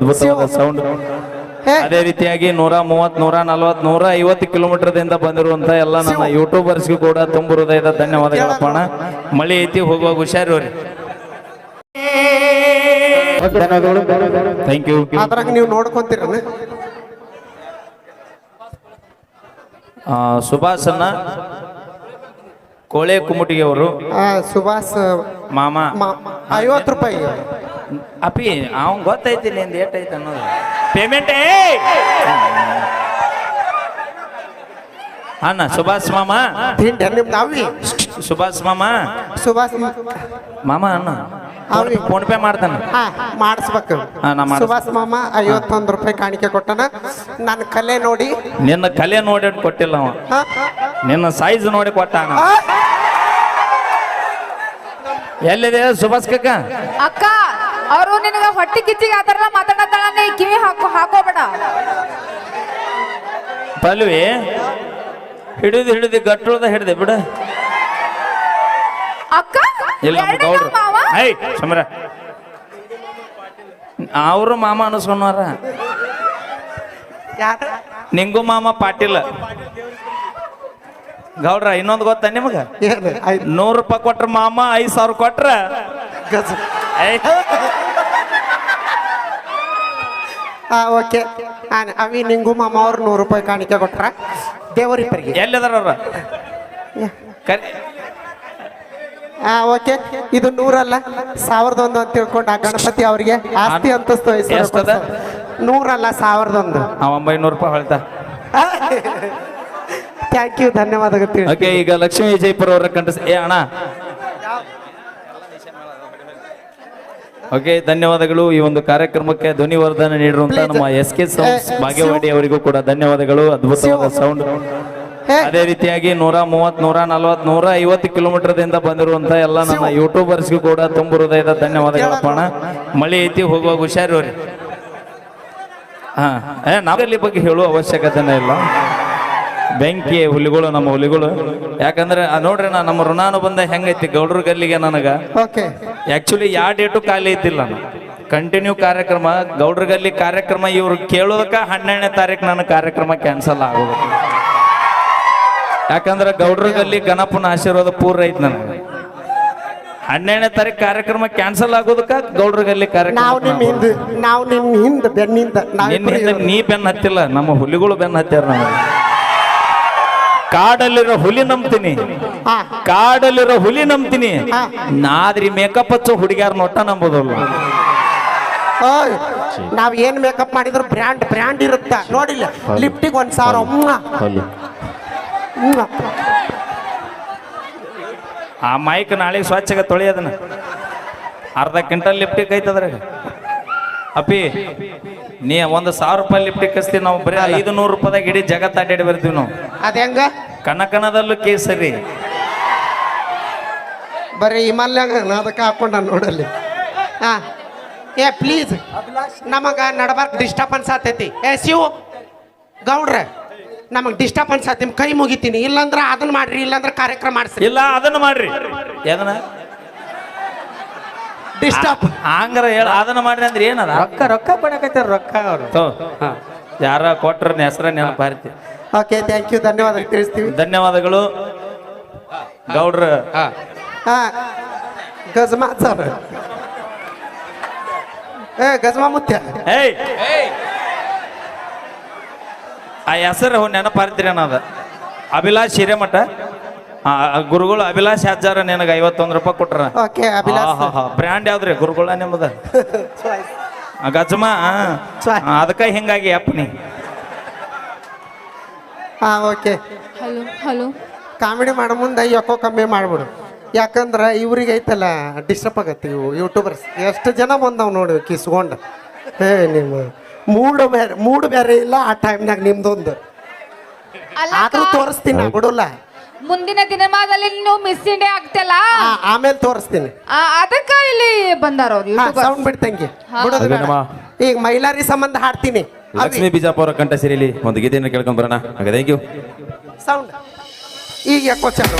ಅದ್ಭುತವಾದ ಸೌಂಡ್ ಅದೇ ರೀತಿಯಾಗಿ ನೂರ ಮೂವತ್ ನೂರ ನಲ್ವತ್ ನೂರ ಐವತ್ತು ಕಿಲೋಮೀಟರ್ ದಿಂದ ಬಂದಿರುವಂತ ಎಲ್ಲ ನನ್ನ ಯೂಟ್ಯೂಬರ್ಸ್ಗೂ ಕೂಡ ತುಂಬ ಹೃದಯದ ಧನ್ಯವಾದಗಳಪ್ಪ ಮಳಿ ಐತಿ ಹೋಗುವಾಗ ಹುಷಾರು ಥ್ಯಾಂಕ್ ಯು ಅದ್ರಾಗ ನೀವು ನೋಡ್ಕೊಂತೀರನ ಸುಭಾಸನ್ನ ಕೋಳೆ ಕುಮಟಿಗೆ ಅವರು. ಸುಭಾಷ್ ಮಾಮ. ಐವತ್ತು ರೂಪಾಯಿ. ಅಪಿ ಅವ್ನ್ ಗೊತ್ತೈತಿ ನಿಂದ ಏಟೈತೆ ಅನ್ನೋದು. ಪೇಮೆಂಟ್ ಅಣ್ಣ ಸುಭಾಷ್ ಮಾಮ. ತಿಂಡಿ ಅವಿ. ಸುಭಾಷ್ ಮಾಮ. ಸುಭಾಷ್ ಮಾಮ. ಅಣ್ಣ. ಅವ್ರಿ. ಫೋನ್ ಪೇ ಮಾಡ್ತಾನ. ಹಾ ಮಾಡಿಸ್ಬೇಕು. ಸುಭಾಷ್ ಮಾಮ ಐವತ್ತೊಂದು ರೂಪಾಯಿ ಕಾಣಿಕೆ ಕೊಟ್ಟನ. ನನ್ನ ಕಲೆ ನೋಡಿ. ನಿನ್ನ ಕಲೆ ನೋಡಿ ಕೊಟ್ಟಿಲ್ಲ ಅವ. ಹಾ? ನಿನ್ನ ಸೈಜ್ ನೋಡಿ ಕೊಟ್ಟಾನ ಎಲ್ಲಿದೆ ಸುಭಾಷ್ ಕಕ್ಕ ಅಕ್ಕ ಅವರು ನಿನಗ ಹೊಟ್ಟಿ ಕಿಚ್ಚಿಗೆ ಆತರಲ್ಲ ಮಾತಾಡತಾಳೆ ಮಾತಾಡತ್ತಾಳ ನೀ ಕಿವಿ ಹಾಕೋ ಹಾಕೋಬೇಡ. ಪಲ್ವಿ ಹಿಡಿದು ಹಿಡಿದು ಗಟ್ಟುಳ್ದ ಹಿಡಿದೆ ಬಿಡ. ಅಕ್ಕ ಇಲ್ಲ ನಮ್ಮ ಎರಡನೇ ಗೌಡ್ರು. ಮಾವ? ಐ ಸಮರ ಅವರು ಮಾಮ ಅನಿಸ್ಕೊಂಡಾರ ಯಾರ? ನಿಂಗೂ ಮಾಮ ಪಾಟೀಲ್ ಗೌಡ್ರ ಇನ್ನೊಂದು ಗೊತ್ತಾ ನಿಮಗ? ಏನು ಐದು ನೂರು ರೂಪಾಯಿ ಕೊಟ್ರ ಮಾಮ ಐದು ಸಾವಿರ ಕೊಟ್ರ? ಗಜ. ಓಕೆ. ಆ ಅವಿ ನಿಂಗು ಮಾಮ ಅವ್ರು ನೂರು ರೂಪಾಯಿ ಕಾಣಿಕೆ ಕೊಟ್ರ? ದೇವರಿಬ್ಬರಿಗೆ. ಎಲ್ಲಿದಾರ ಅವ್ರ? ಕರಿ. ಹಾಂ ಓಕೆ. ಇದು ನೂರಲ್ಲ ಸಾವಿರದ ಒಂದು ಅಂತ ತಿಳ್ಕೊಂಡು ಆ ಗಣಪತಿ ಅವರಿಗೆ. ಆಸ್ತಿ ಅಂತಸ್ತು ಎಷ್ಟದ? ನೂರಲ್ಲ ಸಾವಿರದ ಒಂದು ಅವ ಒಂಬೈನೂರು ರೂಪಾಯಿ ಹೊಳ್ತಾ ಥ್ಯಾಂಕ್ ಯು ಧನ್ಯವಾದಗಳು ತಿಳಿ ಓಕೆ ಈಗ ಲಕ್ಷ್ಮೀ ವಿಜಯಪುರ ಅವರ ಕಂಠ ಏ ಅಣ್ಣ. ಓಕೆ ಧನ್ಯವಾದಗಳು. ಈ ಒಂದು ಕಾರ್ಯಕ್ರಮಕ್ಕೆ ಧ್ವನಿವರ್ಧನೆ ನೀಡಿರುವಂತ. ನಮ್ಮ S K sounds Eh, Bhagyawadi ಅವರಿಗೂ ಕೂಡ ಧನ್ಯವಾದಗಳು. ಅದ್ಭುತವಾದ ಸೌಂಡ್ ಅದೇ ರೀತಿಯಾಗಿ ನೂರ ಮೂವತ್ ನೂರ ನಲ್ವತ್ ನೂರ ಐವತ್ತು ಕಿಲೋಮೀಟರ್ ದಿಂದ ಬಂದಿರುವಂತ ಎಲ್ಲ ನನ್ನ ಯೂಟ್ಯೂಬರ್ಸ್ಗೂ ಕೂಡ ತುಂಬು ಹೃದಯದ ಧನ್ಯವಾದಗಳಪ್ಪ ಅಣ್ಣ. ಮಳೆ ಐತಿ ಹೋಗುವಾಗ ಹುಷಾರಿ ಹಾ. ಏ ನಾವೆಲ್ಲಿ ಬಗ್ಗೆ ಹೇಳುವ ಅವಶ್ಯಕತೆನೇ ಇಲ್ಲ. ಬೆಂಕಿ ಹುಲಿಗಳು ನಮ್ಮ ಹುಲಿಗಳು. ಯಾಕಂದ್ರೆ ಆ ನೋಡ್ರಿ ನಾ ನಮ್ಮ ಋಣಾನುಬಂಧ ಹೆಂಗೈತಿ ಗೌಡ್ರ ಗಲ್ಲಿಗೆ ನನಗ. ಓಕೆ. ಆಕ್ಚುಲಿ ಯಾವ ಡೇಟು ಖಾಲಿ ಐತಿಲ್ಲ ಕಂಟಿನ್ಯೂ ಕಾರ್ಯಕ್ರಮ ಗೌಡ್ರ ಗಲ್ಲಿ ಕಾರ್ಯಕ್ರಮ ಇವ್ರು ಕೇಳೋದಕ್ಕ ಹನ್ನೆರಡನೇ ತಾರೀಕು ನನ್ನ ಕಾರ್ಯಕ್ರಮ ಕ್ಯಾನ್ಸಲ್ ಆಗೋದು. ಯಾಕಂದ್ರೆ ಗೌಡ್ರ ಗಲ್ಲಿ ಗಣಪನ ಆಶೀರ್ವಾದ ಪೂರ್ಣ ಐತಿ ನನಗೆ. ಹನ್ನೆರಡನೇ ತಾರೀಕು ಕಾರ್ಯಕ್ರಮ ಕ್ಯಾನ್ಸಲ್ ಆಗೋದಕ್ಕ ಗೌಡ್ರ ಗಲ್ಲಿ ನಾವು ಕಾರ್ಯಕ್ರಮ ಹಿಂದೆ ನಾವು ನಿಮ್ ಹಿಂದ್ ಬೆನ್ನಿಂದ ನಿನ್ನ ಹಿಂದೆ ನೀ ಬೆನ್ನ ಹತ್ತಿಲ್ಲ ನಮ್ಮ ಹುಲಿಗಳು ಬೆನ್ನ ಹತ್ಯಾರ ನಮಗೆ. ಕಾಡಲ್ಲಿರೋ ಹುಲಿ ನಂಬ್ತೀನಿ. ಕಾಡಲ್ಲಿರೋ ಹುಲಿ ನಂಬ್ತೀನಿ. ನಾದ್ರಿ ಮೇಕಪ್ ಹಚ್ಚೋ ಹುಡುಗ್ಯಾರ ನೋಟ ನಂಬೋದಲ್ಲ. ನಾವ್ ಏನ್ ಮೇಕಪ್ ಮಾಡಿದ್ರು ಬ್ರ್ಯಾಂಡ್ ಬ್ರ್ಯಾಂಡ್ ಇರುತ್ತ? ನೋಡಿಲ್ಲ. ಲಿಫ್ಟಿಗೆ ಒಂದ್ ಸಾವಿರ. ಆ ಮೈಕ್ ನಾಳೆ ಸ್ವಚ್ಛಗೆ ತೊಳೆಯೋದನ್ನ. ಅರ್ಧ ಕ್ವಿಂಟಲ್ ಲಿಫ್ಟಿಗೆ ಐತದ್ರಾಗ ಅಪ್ಪಿ ನೀ ಒಂದು ಸಾವಿರ ರೂಪಾಯಿ ಲಿಫ್ಟಿಗೆ ಕಸ್ತೀವಿ ನಾವು ಬರೀ ಐದು ನೂರು ರೂಪಾಯಿದಾಗ ಇಡೀ ಜಗತ್ತು ಅಡ್ಡಾಡಿ ಬರ್ತೀವಿ ನಾವು. ಅದ್ ಹೆಂಗ? ಕನಕನದಲ್ಲೂ ಕೇಸರಿ. ಬರೀ ಹಿಮಾಲಯ ಅದಕ್ಕೆ ಹಾಕೊಂಡ ನೋಡಲ್ಲಿ. ಹಾ. ಏ ಪ್ಲೀಸ್ ನಮಗೆ ನಡಬಾರ್ಕ್ ಡಿಸ್ಟರ್ಬನ್ಸ್ ಆತೈತಿ ಏ ಶಿವು. ಗೌಡ್ರ ನಮಗೆ ಡಿಸ್ಟರ್ಬನ್ಸ್ ಆತಿ ನಿಮ್ ಕೈ ಮುಗಿತೀನಿ. ಇಲ್ಲಾಂದ್ರೆ ಅದನ್ನ ಮಾಡ್ರಿ ಇಲ್ಲಂದ್ರ ಕಾರ್ಯಕ್ರಮ ಮಾಡಿಸಿ ಇಲ್ಲ ಅದನ್ನ ಮಾಡ್ರಿ. ಏನ ಡಿಸ್ಟರ್ಬ್ ಹಂಗಾರ ಹೇಳ ಅದನ್ನ ಮಾಡ್ರಿ ಅಂದ್ರೆ ಏನದ? ರೊಕ್ಕ ರೊಕ್ಕ ಕೊಡಕತ್ತಾರ ರೊಕ್ಕ ಅವರು? ಯಾರ ಕೊಟ್ರ ಹೆಸರ ನೆನಪು ಹಾರ್ತಿ ಓಕೆ ಥ್ಯಾಂಕ್ ಯು ಧನ್ಯವಾದ ತಿಳಿಸ್ತೀವಿ. ಧನ್ಯವಾದಗಳು. ಗೌಡ್ರ. ಹಾ. ಗಜಮಾ ಸರ್. ಏ ಗಜಮಾ ಮುತ್ಯ. ಏಯ್. ಆ ಹೆಸರು ನೆನಪು ಹಾರ್ತೀರಿ ಅನ್ನೋದ. ಅಭಿಲಾಷ್ ಹಿರೇಮಠ. ಆ, ಆ ಗುರುಗಳು ಅಭಿಲಾಷ್ ಹಜಾರ ನಿನಗೆ ಐವತ್ತೊಂದು ರೂಪಾಯಿ ಕೊಟ್ರ. ಓಕೆ ಅಭಿಲಾಷ್ ಬ್ರ್ಯಾಂಡ್ ಯಾವ್ದ್ರಿ? ಗುರುಗಳ ನಿಮ್ಮದ ಆ, ಗಜಮ ಸ್ವ- ಅದಕ್ಕೆ ಹಿಂಗಾಗಿ ಅಪ್ಪ ನೀ. ಹಾ ಓಕೆ. Hello hello. ಕಾಮಿಡಿ ಮಾಡೋ ಮುಂದೆ ಯಾಕೋ ಕಮ್ಮಿ ಮಾಡ್ಬಿಡು. ಯಾಕಂದ್ರೆ ಇವ್ರಿಗೆ ಐತಲ್ಲ ಡಿಸ್ಟರ್ಬ್ ಆಗತ್ತೆ ಇವು ಯೂಟ್ಯೂಬರ್ಸ್ ಎಷ್ಟು ಜನ ಬಂದವ್ ನೋಡಿ ಕಿಸ್ಕೊಂಡು ಹೇ ನಿಮ್ಮ ಮೂಡು ಬೇರೆ ಮೂಡು ಬೇರೆ ಇಲ್ಲ ಆ ಟೈಮ್ನಾಗ ನಿಮ್ದೊಂದು. ಅಲ್ಲ ಆದ್ರೂ ತೋರಿಸ್ತೀನಿ ಬಿಡೋಲ್ಲ. ಮುಂದಿನ ದಿನಮಾನದಲ್ಲಿ ನೀವು ಮಿಸ್ ಇಂಡಿಯಾ ಆಗ್ತಿಲ್ಲ? ಆ, ಆಮೇಲೆ ತೋರಿಸ್ತೀನಿ. ಅದಕ್ಕ ಇಲ್ಲಿ ಬಂದಾರ ಸೌಂಡ್ ಬಿಡ್ತಂಗೆ. ಬಿಡೋದು ಬೇಡ. ಈಗ ಮೈಲಾರಿ ಸಂಬಂಧ ಹಾಡ್ತೀನಿ. ಲಕ್ಷ್ಮೀ ಬಿಜಾಪುರ ಕಂಠ ಸಿರಿಲಿ ಒಂದು ಗೀತೆಯನ್ನು ಕೇಳ್ಕೊಂಡ್ ಬರೋಣ. ಹಾಗೆ ಥ್ಯಾಂಕ್ ಯು ಸೌಂಡ್ ಈಗ ಯಾಕೋ ಚಾಲು